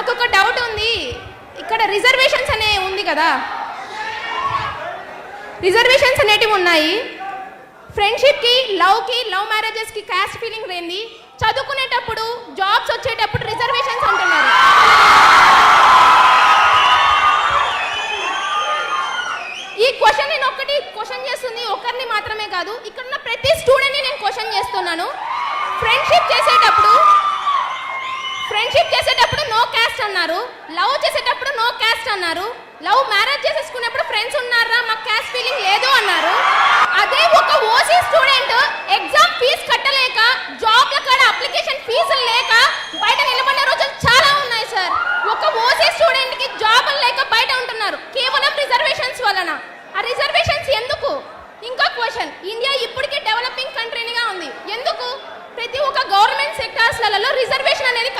నాకు ఒక డౌట్ ఉంది. ఇక్కడ రిజర్వేషన్స్ అనే ఉంది కదా. రిజర్వేషన్స్ అనేటివి ఉన్నాయి. ఫ్రెండ్షిప్కి లవ్కి లవ్ మ్యారేజెస్కి క్యాస్ట్ ఫీలింగ్ లేని చదువుకునేటప్పుడు జాబ్స్ వచ్చేటప్పుడు రిజర్వేషన్స్ అంటున్నారు. ఈ క్వశ్చన్ నేను ఒక్కటి క్వశ్చన్ చేస్తుంది ఒకరిని మాత్రమే కాదు. ఇక్కడ ఉన్న ప్రతి స్టూడెంట్ని నేను క్వశ్చన్ చేస్తున్నాను. ఫ్రెండ్షిప్ చేసేటప్పుడు ఫ్రెండ్షిప్ చేసేటప్పుడు నో క్యాస్ట్ అన్నారు లవ్ చేసేటప్పుడు నో క్యాస్ట్ అన్నారు. లవ్ మ్యారేజ్ చేసేసుకున్నప్పుడు ఫ్రెండ్స్ ఉన్నారా? మాకు క్యాస్ట్ ఫీలింగ్ లేదు అన్నారు. అదే ఒక ఓసీ స్టూడెంట్ ఎగ్జామ్ ఫీజు కట్టలేక జాబ్ల కాడ అప్లికేషన్ ఫీజులు లేక బయట నిలబడిన రోజులు చాలా ఉన్నాయి సార్ ఒక ఓసీ స్టూడెంట్కి జాబులు లేక బయట ఉంటున్నారు. కేవలం రిజర్వేషన్స్ వలన. ఆ రిజర్వేషన్స్ ఎందుకు? ఇంకో క్వశ్చన్ ఇండియా ఇప్పటికే డెవలపింగ్ కంట్రీనిగా ఉంది. ఎందుకు? ప్రతి ఒక్క గవర్నమెంట్ సెక్టార్స్లలో రిజర్వేషన్ అనేది